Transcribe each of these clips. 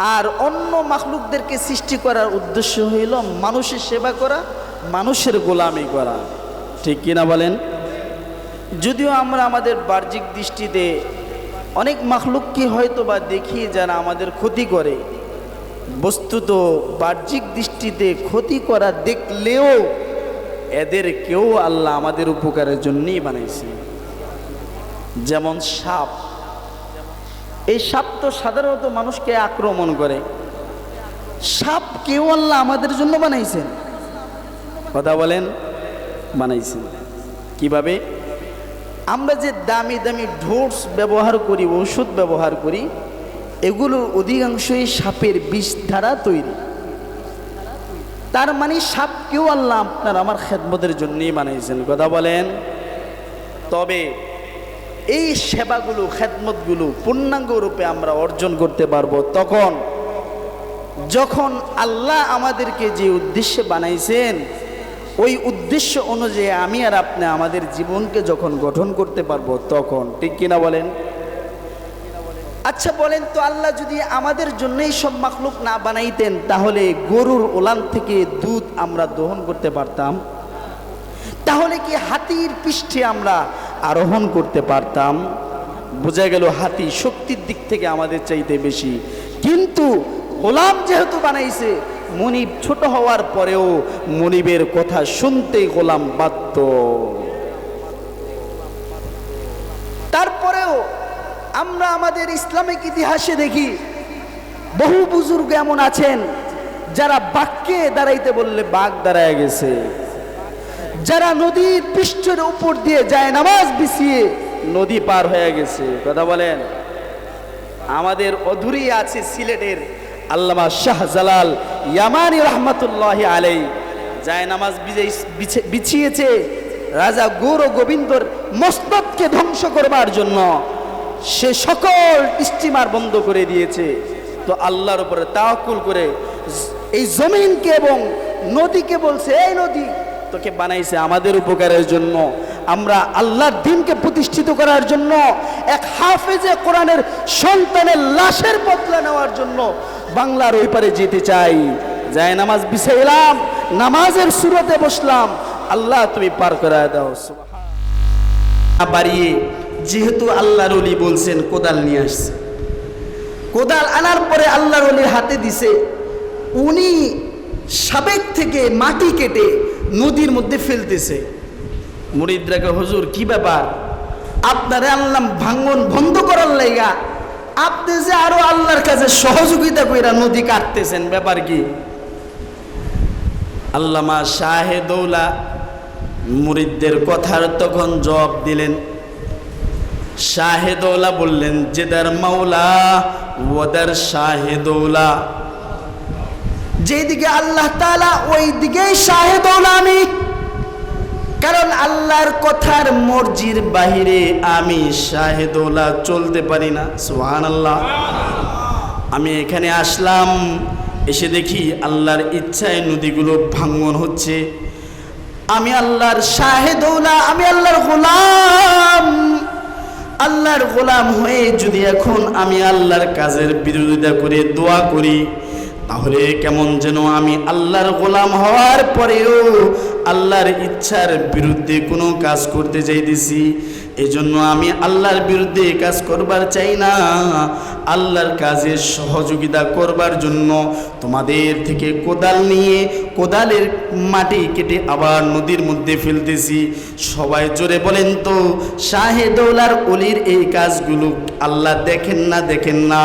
আর অন্য মাখলুকদেরকে সৃষ্টি করার উদ্দেশ্য হইল মানুষের সেবা করা, মানুষের গোলামি করা। ঠিক কিনা বলেন? যদিও আমরা আমাদের বাহ্যিক দৃষ্টিতে অনেক মাখলুককে হয়তো বা দেখি যারা আমাদের ক্ষতি করে, বস্তুত বাহ্যিক দৃষ্টিতে ক্ষতি করা দেখলেও এদের কেউ আল্লাহ আমাদের উপকারের জন্যই বানাইছে। যেমন সাপ। এই সাপ তো সাধারণত মানুষকে আক্রমণ করে। সাপ কেউ আল্লাহ আমাদের জন্য বানাইছেন। কথা বলেন বানাইছেন। কীভাবে? আমরা যে দামি দামি ঢোস ব্যবহার করি ওষুধ ব্যবহার করি এগুলোর অধিকাংশই সাপের বিষ দ্বারা তৈরি। তার মানে সাপকেও আল্লাহ আপনার আমার খেদমতের জন্যই বানাইছেন। কথা বলেন। তবে এই সেবাগুলো, খেদমতগুলো পূর্ণাঙ্গ রূপে আমরা অর্জন করতে পারব। তখন, যখন আল্লাহ আমাদেরকে যে উদ্দেশ্যে বানাইছেন, ওই উদ্দেশ্য অনুযায়ী আমি আর আপনি আমাদের জীবনকে যখন গঠন করতে পারব, তখন, ঠিক কিনা বলেন? আচ্ছা বলেন তো, আল্লাহ যদি আমাদের জন্যই সব মাখলুক না বানাইতেন, তাহলে গরুর ওলান থেকে দুধ আমরা দহন করতে পারতাম? তাহলে কি হাতির পৃষ্ঠে আমরা আরোহণ করতে পারতাম। বোঝা গেল হাতি শক্তির দিক থেকে আমাদের চাইতে বেশি। কিন্তু গোলাম যেহেতু বানাইছে, মনিব ছোট হওয়ার পরেও মনিবের কথা শুনতে গোলাম বাধ্য। তারপরেও আমরা আমাদের ইসলামিক ইতিহাসে দেখি, বহু বুজুর্গ এমন আছেন যারা বাক্যে দাঁড়াইতে বললে বাঘ দাঁড়ায় গেছে। যারা নদীর পৃষ্ঠের উপর দিয়ে যায়, নামাজ বিছিয়ে নদী পার হয়ে গেছে। কথা বলেন। আমাদের অধুরি আছে সিলেটের আল্লামা শাহজালাল ইয়ামানি রহমতুল্লাহ আলাই যায় নামাজ বিছিয়েছে রাজা গৌর গোবিন্দর মস্তদকে ধ্বংস করবার জন্য। সে সকল স্টিমার বন্ধ করে দিয়েছে। তো আল্লাহর উপরে তাওকুল করে এই জমিনকে এবং নদীকে বলছে, এই নদী তোকে বানাইছে আমাদের উপকারের জন্য। আমরা আল্লাহর দিনকে প্রতিষ্ঠিত করার জন্য, এক হাফেজে কোরআনের সন্তানের লাশের বদলা নেওয়ার জন্য বাংলার ওই পারে যেতে চাই। যাই নামাজ বিছাইলাম, নামাজের সুরতে বসলাম। আল্লাহ তুমি পার করে দাও বাড়িয়ে যেহেতু আল্লাহর অলি বলছেন, কোদাল নিয়ে আসছে। কোদাল আনার পরে আল্লাহর অলির হাতে দিছে। উনি সাবেক থেকে মাটি কেটে নদীর মধ্যে ফেলতেছে। মুরিদরাকে হুজুর কি ব্যাপার? আপনারে আনলাম ভাঙ্গন বন্ধ করার লাইগা। আপনি যে আরও আল্লাহর কাছে সহযোগিতা কইরা নদী কাটতেছেন ব্যাপার কি? আল্লামা শাহেদৌলা মুরিদদের কথার তখন জবাব দিলেন। শাহেদৌলা বললেন জেদার মাওলা ওদার শাহেদৌলা যেদিকে আল্লাহ তাআলা ওই দিকেই শাহেদৌলা আমি কারণ আল্লাহর কথার মর্জির বাহিরে আমি শাহেদৌলা চলতে পারি না। সুহান আল্লাহ আমি এখানে আসলাম, এসে দেখি আল্লাহর ইচ্ছায় নদীগুলো ভাঙ্গন হচ্ছে। আমি আল্লাহর শাহেদৌলা আমি আল্লাহর গোলাম। আল্লাহর গোলাম হয়ে যদি এখন আমি আল্লাহর কাজের বিরোধিতা করে দোয়া করি তাহলে কেমন যেন আমি আল্লাহর গোলাম হওয়ার পরেও আল্লাহর ইচ্ছার বিরুদ্ধে কোনো কাজ করতে চাইতেছি এজন্য আমি আল্লাহর বিরুদ্ধে কাজ করবার চাই না। আল্লাহর কাজে সহযোগিতা করবার জন্য তোমাদের থেকে কোদাল নিয়ে কোদালের মাটি কেটে আবার নদীর মধ্যে ফেলতেছি। সবাই জোরে বলেন তো শাহেদৌলার অলির এই কাজগুলো আল্লাহ দেখেন না দেখেন না।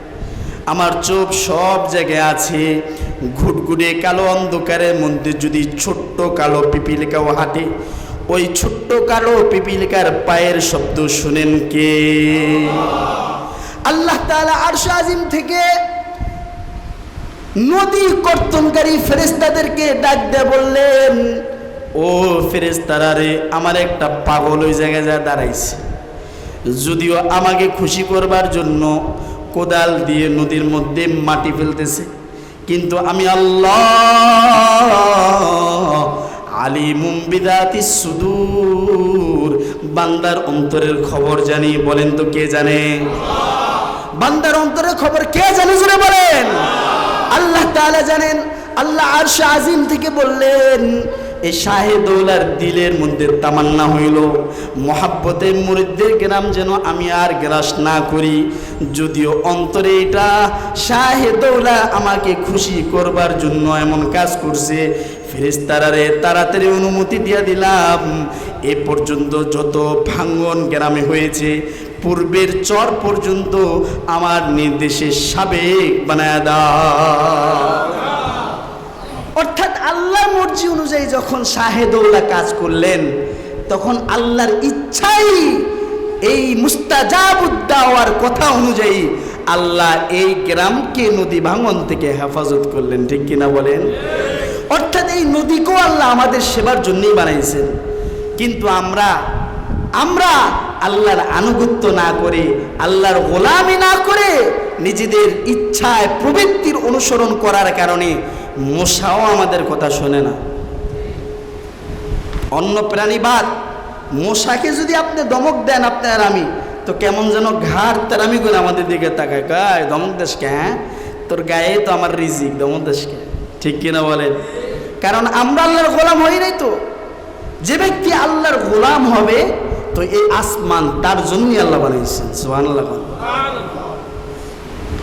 আমার চোখ সব জায়গায় আছে। ঘুটঘুটে কালো অন্ধকারের মধ্যে যদি ছোট্ট কালো পিপিলিকাও হাঁটে। ওই ছোট্ট কালো পিপিলিকার পায়ের শব্দ শুনেন কে? আল্লাহ তাআলা আরশ আজিম থেকে নদী কর্তনকারী ফেরেস্তাদেরকে ডাক দিয়ে বললেন, ও ফেরেস্তারা রে, আমার একটা পাগল ওই জায়গায় যা দাঁড়াইছে। যদিও আমাকে খুশি করবার জন্য কোদাল দিয়ে নদীর মধ্যে মাটি ফেলতেছে। কিন্তু আমি আল্লাহ আলিমুম বিদাতি সুদূর। বান্দার অন্তরের খবর জানি, বলেন তো কে জানে? বান্দার অন্তরের খবর কে জানে জুড়ে বলেন? আল্লাহ তাআলা জানেন, আল্লাহ আরশ আজিম থেকে বললেন এই শাহেদৌলার দিলের মধ্যে তামান্না হইল। মহাব্বতে মুরিদদের গ্রাম যেন আমি আর গ্রাস না করি। যদিও অন্তরে এটা শাহেদৌলা আমাকে খুশি করবার জন্য এমন কাজ করছে। ফেরেস্তারারে তাড়াতাড়ি অনুমতি দিয়ে দিলাম। এ পর্যন্ত যত ভাঙ্গন গ্রামে হয়েছে, পূর্বের চর পর্যন্ত আমার নির্দেশে সাবেক বানায় দাও। অর্থাৎ আল্লাহর মর্জি অনুযায়ী যখন শাহেদৌলা কাজ করলেন, তখন আল্লাহর ইচ্ছাই এই মুস্তাজাবুদ্দাওয়ার কথা অনুযায়ী আল্লাহ এই গ্রামকে নদী ভাঙন থেকে হেফাজত করলেন, ঠিক কিনা বলেন? অর্থাৎ এই নদীকেও আল্লাহ আমাদের সেবার জন্যই বানাইছেন। কিন্তু আমরা আমরা আল্লাহর আনুগত্য না করে, আল্লাহর গোলামি না করে নিজেদের ইচ্ছায় প্রবৃত্তির অনুসরণ করার কারণে মশাও আমাদের কথা শোনে না। অন্য প্রাণী বাদ মশাকে যদি আপনি দমক দেন আপনার আমি তো কেমন যেন ঘাড় তারামি করে আমাদের দিকে তাকায়। গায়ে দমক দেশকে হ্যাঁ? তোর গায়ে তো আমার রিজিক দমক দেশকে ঠিক কিনা বলেন? কারণ আমরা আল্লাহর গোলাম হই নাই তো। যে ব্যক্তি আল্লাহর গোলাম হবে তো এই আসমান তার জন্যই আল্লাহ বানিয়েছেন। সুহান আল্লাহ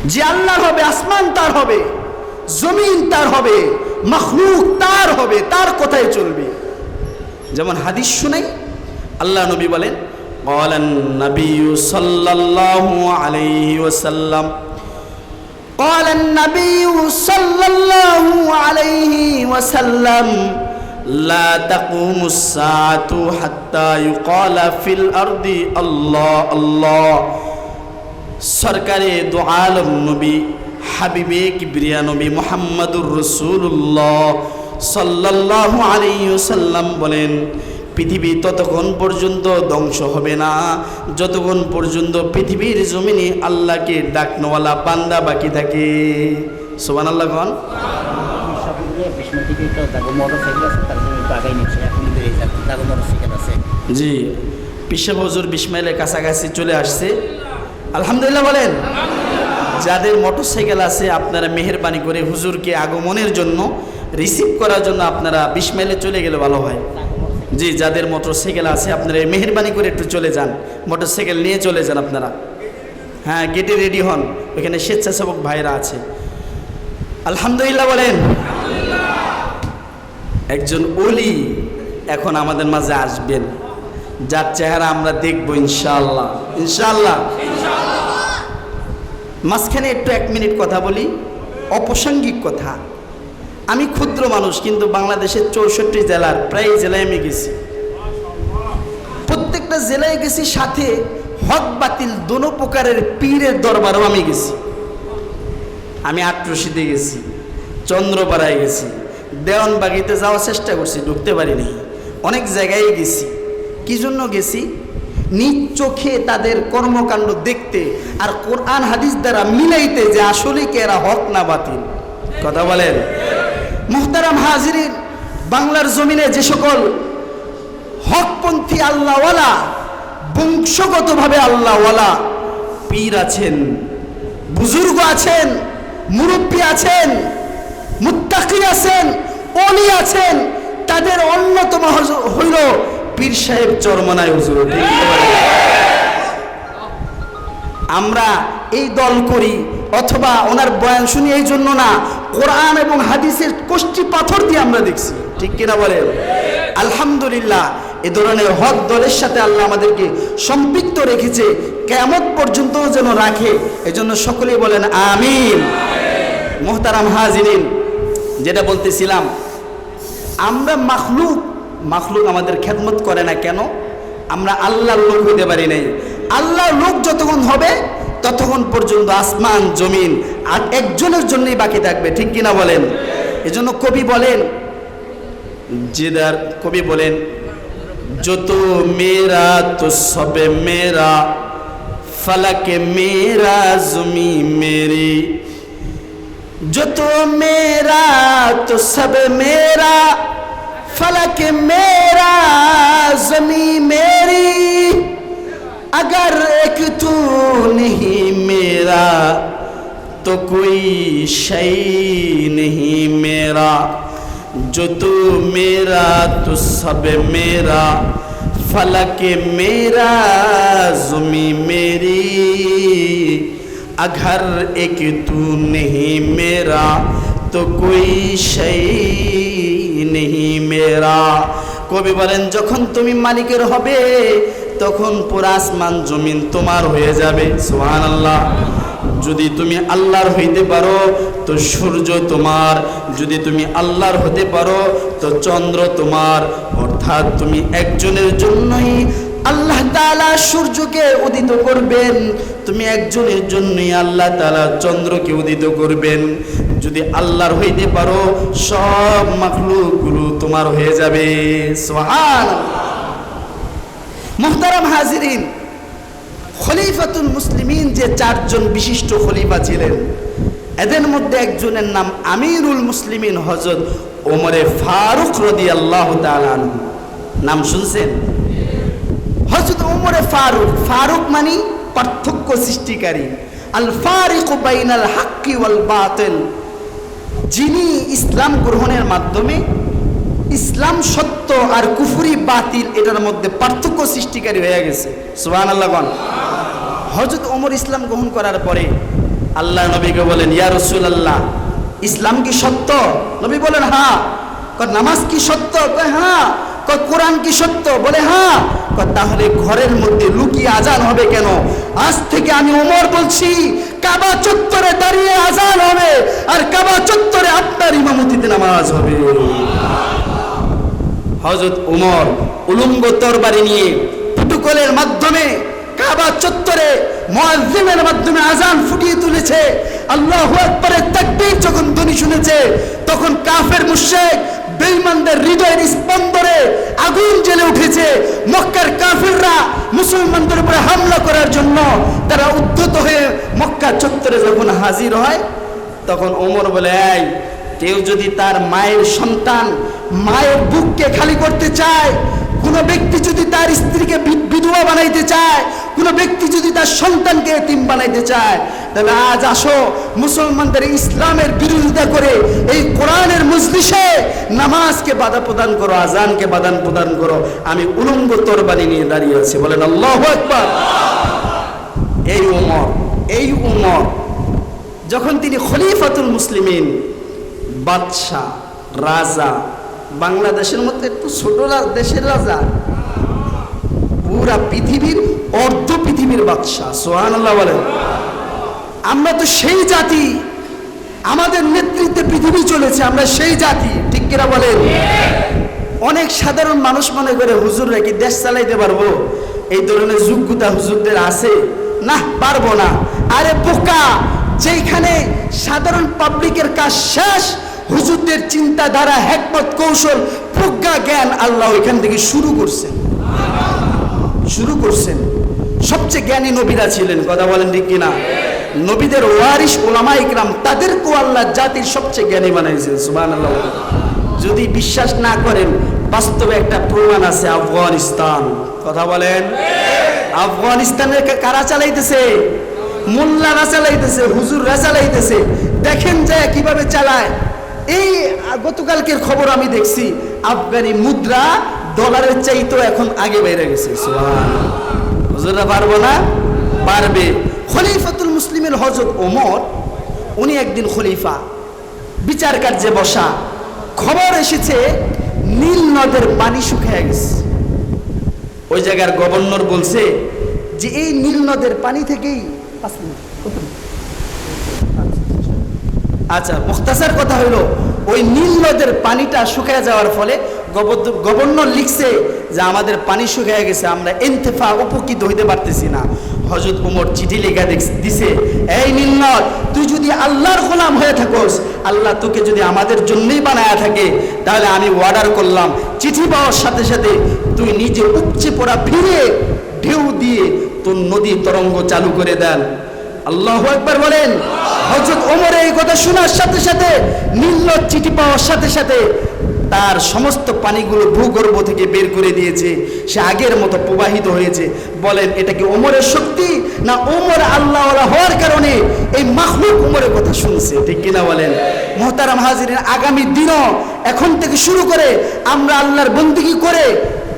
যে আল্লাহ হবে আসমান তার হবে। জমিন তার হবে মখলুক তার হবে তার কথাই চলবে যেমন হাদিস শুনাই আল্লাহ নবী বলেন قال النبي صلى الله عليه وسلم قال النبي صلى الله عليه وسلم لا تقوم الساعة حتى يقال في الأرض الله الله সরকারে দু আলম নবী হাবিবে কিবরিয়া নবী মোহাম্মদুর রসুল্লাহ সাল্লাহ আলাইসাল্লাম বলেন, পৃথিবী ততক্ষণ পর্যন্ত ধ্বংস হবে না। যতক্ষণ পর্যন্ত পৃথিবীর জমিনে আল্লাহকে ডাকনওয়ালা বান্দা বাকি থাকে। সোবান আল্লাহ আছে জি, পিসা হজুর বিসমাইলের কাছাকাছি চলে আসছে। আলহামদুলিল্লাহ বলেন। যাদের মোটরসাইকেল আছে, আপনারা মেহরবানি করে হুজুরকে আগমনের জন্য রিসিভ করার জন্য আপনারা বিশ মাইলে চলে গেলে ভালো হয়। জি, যাদের মোটরসাইকেল আছে, আপনারা মেহরবানি করে একটু চলে যান। মোটরসাইকেল নিয়ে চলে যান আপনারা। হ্যাঁ গেটে রেডি হন। ওখানে স্বেচ্ছাসেবক ভাইরা আছে। আলহামদুলিল্লাহ বলেন। একজন অলি এখন আমাদের মাঝে আসবেন। যার চেহারা আমরা দেখব ইনশাল্লাহ ইনশাল্লাহ মাঝখানে একটু এক মিনিট কথা বলি, অপ্রাসঙ্গিক কথা। আমি ক্ষুদ্র মানুষ, কিন্তু বাংলাদেশের চৌষট্টি জেলার প্রায় জেলায় আমি গেছি। প্রত্যেকটা জেলায় গেছি, সাথে হক বাতিল দোনো প্রকারের পীরের দরবারও আমি গেছি। আমি আটরশিতে গেছি, চন্দ্রপাড়ায় গেছি, দেওয়ানবাগিতে যাওয়ার চেষ্টা করছি, ঢুকতে পারিনি। অনেক জায়গায় গেছি। কি জন্য গেছি? নিজ চোখে তাদের কর্মকাণ্ড দেখতে আর কোরআন হাদিস দ্বারা মিলাইতে যে আসলে কি এরা হক না বাতিল। কথা বলেন? মুহতারাম হাজিরিন, বাংলার জমিনে যে সকল হকপন্থী আল্লাহওয়ালা, বংশগতভাবে আল্লাহওয়ালা পীর আছেন, বুজুর্গ আছেন, মুরব্বী আছেন, মুত্তাকি আছেন অলি আছেন, তাদের অন্যতম হইল পীর সাহেব চরমনায় হুজুর? আমরা এই দল করি, অথবা ওনার বয়ান শুনি এই জন্য না, কোরআন এবং হাদিসের কোষ্ঠী পাথর দিয়ে আমরা দেখছি, ঠিক কিনা বলেন আলহামদুলিল্লাহ, এ ধরনের হক দলের সাথে আল্লাহ আমাদেরকে সম্পৃক্ত রেখেছে কেমন পর্যন্ত যেন রাখে, এজন্য সকলেই বলেন আমিন মোহতারাম হাজিরিন, যেটা বলতেছিলাম, আমরা মাখলুক মাখলুক আমাদের খেদমত করে না কেন? আমরা আল্লাহর লোক হইতে পারি নাই। আল্লাহর লোক যতক্ষণ হবে, ততক্ষণ পর্যন্ত আসমান, জমিন আর একজনের জন্যই বাকি থাকবে। ঠিক কিনা বলেন? এজন্য কবি বলেন, জিদার কবি বলেন, যত মেরা তো সবে মেরা ফালাকে মেরা জমি মেরি। যত মেরা তো সবে মেরা फलक मेरा जमी मेरी अगर एक तू नहीं मेरा तो कोई शई नहीं मेरा जो तू मेरा तो सब मेरा फलक मेरा जुमी मेरी अगर एक तू नहीं मेरा तो कोई शई নেহি মেরা কবি বলেন, যখন তুমি মালিকের হবে, তখন পুরা আসমান জমিন তোমার হয়ে যাবে। সুহান আল্লাহ যদি তুমি আল্লাহর হইতে পারো, তো সূর্য তোমার। যদি তুমি আল্লাহর হতে পারো, তো চন্দ্র তোমার। অর্থাৎ তুমি একজনের জন্যই আল্লাহ তাআলা সূর্যকে উদিত করবেন। তুমি একজনের জন্যই আল্লাহ তালা চন্দ্রকে উদিত করবেন। যদি আল্লাহর হইতে পারো, সব মাখলুকগুলো তোমার হয়ে যাবে। সুবহান মুহতারাম হাজিরিন, খলিফাতুল মুসলিমিন যে চারজন বিশিষ্ট খলিফা ছিলেন, এদের মধ্যে একজনের নাম আমিরুল মুসলিমিন হজরত ওমরে ফারুক রদি আল্লাহ নাম শুনছেন? হজরত ওমরে ফারুক ফারুক মানি পার্থক্য সৃষ্টিকারী। আল ফারিক বাইনাল হাক্কি ওয়াল বাতিল। যিনি ইসলাম গ্রহণের মাধ্যমে ইসলাম সত্য আর কুফুরি বাতিল এটার মধ্যে পার্থক্য সৃষ্টিকারী হয়ে গেছে। সুবহান আল্লাহ হজরত ওমর ইসলাম গ্রহণ করার পরে আল্লাহ নবীকে বলেন, ইয়া রসুল আল্লাহ ইসলাম কি সত্য? নবী বলেন হ্যাঁ। নামাজ কি সত্য? হ্যাঁ। কোরআন কি সত্য? বলে হ্যাঁ। তাহলে ঘরের মধ্যে লুকিয়ে আজান হবে কেন? আজ থেকে আমি ওমর বলছি, কাবা চত্বরে দাঁড়িয়ে আজান হবে আর কাবা চত্বরে আপনার ইমামতিতে নামাজ হবে। হজরত উমর উলঙ্গ তরবারি নিয়ে প্রোটোকলের মাধ্যমে কাবা চত্বরে মুয়াজ্জিমের মাধ্যমে আজান ফুটিয়ে তুলেছে। আল্লাহু আকবারের তাকবীর যখন ধ্বনি শুনেছে, তখন কাফের মুশরিক বেঈমানদের হৃদয়ের স্পন্দরে আগুন জ্বলে উঠেছে। মক্কার কাফিররা মুসলমানদের উপরে হামলা করার জন্য তারা উদ্ধত হয়ে মক্কা চত্বরে যখন হাজির হয়, তখন ওমর বলে, এই, কেউ যদি তার মায়ের সন্তান মায়ের বুককে খালি করতে চায় কোনো ব্যক্তি যদি তার স্ত্রীকে বিধবা বানাইতে চায়, কোনো ব্যক্তি যদি তার সন্তানকে এতিম বানাইতে চায়, তাহলে আজ আসো, মুসলমানদের ইসলামের বিরোধিতা করে এই কোরআনের মজলিসে নামাজকে বাধা প্রদান করো, আজানকে বাধা প্রদান করো। আমি উলঙ্গ তরবারি নিয়ে দাঁড়িয়ে আছি, বলেন আল্লাহ একবার এই উমর এই উমর, যখন তিনি খলিফাতুল মুসলিমিন, বাদশাহ, রাজা বাংলাদেশের মধ্যে একটু ছোট দেশের রাজা। পুরা পৃথিবীর অর্ধ পৃথিবীর বাদশাহ সোহান আল্লাহ বলেন। আমরা তো সেই জাতি, আমাদের নেতৃত্বে পৃথিবী চলেছে, আমরা সেই জাতি, ঠিক কিনা বলেন? অনেক সাধারণ মানুষ মনে করে হুজুররা কি দেশ চালাইতে পারব? এই ধরনের যোগ্যতা হুজুরদের আছে? না, পারব না। আরে বোকা যেখানে সাধারণ পাবলিকের কাজ শেষ হুজুরদের চিন্তাধারা, হেকমত, কৌশল, প্রজ্ঞা, জ্ঞান আল্লাহ এখান থেকে শুরু করছেন। শুরু করছেন। সবচেয়ে জ্ঞানী নবীরা ছিলেন, কথা বলেন ঠিক কিনা? নবীদের ওয়ারিস ওলামা ইকরাম, তাদেরকেও আল্লাহ জাতির সবচেয়ে জ্ঞানী বানাইছেন সুবান আল্লাহ যদি বিশ্বাস না করেন, বাস্তবে একটা প্রমাণ আছে, আফগানিস্তান। কথা বলেন? আফগানিস্তানের কারা চালাইতেছে? মোল্লারা চালাইতেছে, হুজুররা চালাইতেছে। দেখেন যে কীভাবে চালায়। এই গতকালকের খবর আমি দেখছি, আফগানি মুদ্রা ডলারের চাইতেও এখন আগে বেড়ে গেছে। পারব না? পারবে। খলিফাতুল মুসলিমের হজরত ওমর, উনি একদিন খলিফা। বিচার কার্যে বসা। খবর এসেছে, নীল নদের পানি শুকিয়ে গেছে। ওই জায়গার গভর্নর বলছে যে, এই নীল নদের পানি থেকেই পাঁচ মিনিট, কত মিনিট? আচ্ছা মুখতাসার কথা হইল, ওই নীল নদের পানিটা শুকিয়ে যাওয়ার ফলে গভর্নর লিখছে যে আমাদের পানি শুকিয়ে গেছে, আমরা এনতেফা উপকৃত হইতে পারতেছি না। হজরত উমর চিঠি লেখা দিছে, এই নীলনদ তুই যদি আল্লাহর গোলাম হয়ে থাকোস, আল্লাহ তোকে যদি আমাদের জন্যই বানায়া থাকে, তাহলে আমি অর্ডার করলাম। চিঠি পাওয়ার সাথে সাথে তুই নিজে উপচে পড়া ফিরে ঢেউ দিয়ে তোর নদী তরঙ্গ চালু করে দেন। আল্লাহ একবার বলেন হজরত ওমরের এই কথা শোনার সাথে সাথে নীল চিঠি পাওয়ার সাথে সাথে তার সমস্ত পানিগুলো ভূগর্ভ থেকে বের করে দিয়েছে। সে আগের মতো প্রবাহিত হয়েছে। বলেন, এটা কি ওমরের শক্তি না ওমর আল্লাহ হওয়ার কারণে এই মাহলুক ওমরের কথা শুনছে? ঠিক কিনা বলেন? মোহতারাম হাজিরের আগামী দিনও এখন থেকে শুরু করে আমরা আল্লাহর বন্দিগি করে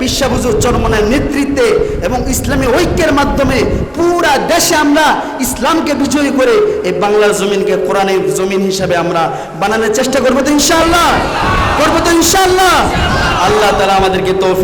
পিসাবুজুর চরমনের নেতৃত্বে এবং ইসলামী ঐক্যের মাধ্যমে পুরা দেশে আমরা ইসলামকে বিজয়ী করে এই বাংলার জমিনকে কোরআনের জমিন হিসাবে আমরা বানানোর চেষ্টা করব তো ইনশাল্লাহ করব তো ইনশাল্লাহ আল্লাহ তালা আমাদেরকে তৌফিক